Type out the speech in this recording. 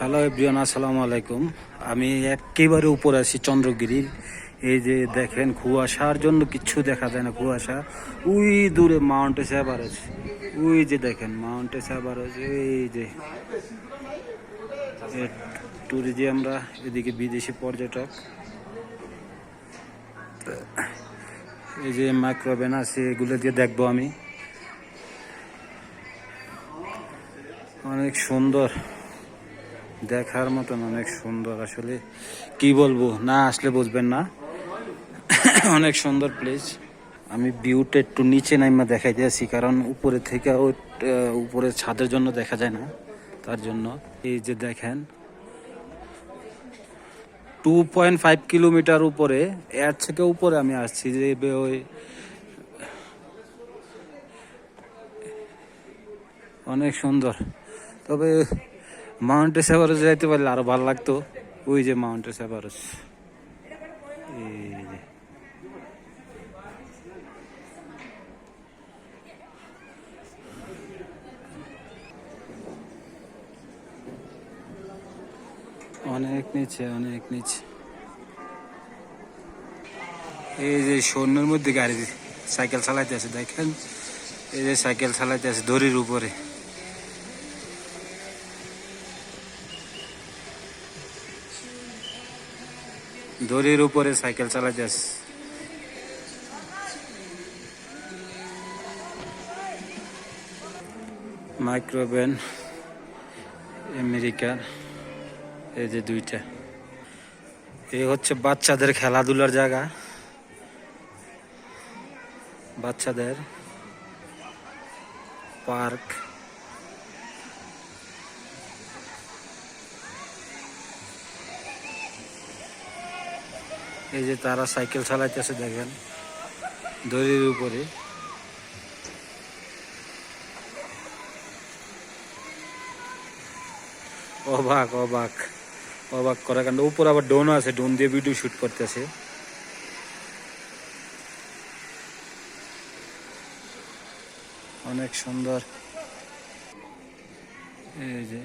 Hello everyone আসসালামু আলাইকুম। আমি একেবারে উপরে আছি চন্দ্রগিরির এই যে দেখেন, কুয়াশার জন্য কিচ্ছু দেখা যায় না, কুয়াশা। ওই দূরে মাউন্টে স্যাবার আছে ওই যে দেখেন মাউন্টে স্যাবার আছে এই যে। ট্যুরিজে আমরা, এদিকে বিদেশি পর্যটক। এই যে মাইক্রোভেন আছে, এগুলো দিয়ে দেখব আমি। অনেক সুন্দর। দেখার মতন অনেক সুন্দর, আসলে কি বলব, না আসলে বুঝবেন না। অনেক সুন্দর প্লেস আমি ভিউটা একটু নিচে নাইমা দেখাই দিয়েছি কারণ উপরে থেকে ও উপরে ছাদের জন্য দেখা যায় না, তার জন্য। এই যে দেখেন টু পয়েন্ট ফাইভ কিলোমিটার উপরে, এর থেকে উপরে আমি আসছি, যে ওই, অনেক সুন্দর। তবে মাউন্টে সেভারস যাইতে পারলে আরও ভালো লাগতো। ওই যে মাউন্টে সেভারস এই যে অনেক নিচে অনেক নিচে। এই যে সৈন্যের মধ্যে গাড়ি সাইকেল চালাইতে আছে, দেখেন? এই যে সাইকেল চালাইতে আছে দড়ির উপরে। দড়ির উপরে সাইকেল চালাইতে আছে মাইক্রোভেন আমেরিকার, এই যে দুইটা। এই হচ্ছে বাচ্চাদের খেলাধুলার জায়গা। বাচ্চাদের পার্ক। এই যে তারা সাইকেল চালাইতেছে দেখেন, দড়ির উপরে। অবাক অবাক অবাক করা কারণ উপর আবার ডোন আছে ডোন দিয়ে ভিডিও শুট করতেছে। অনেক সুন্দর। এই যে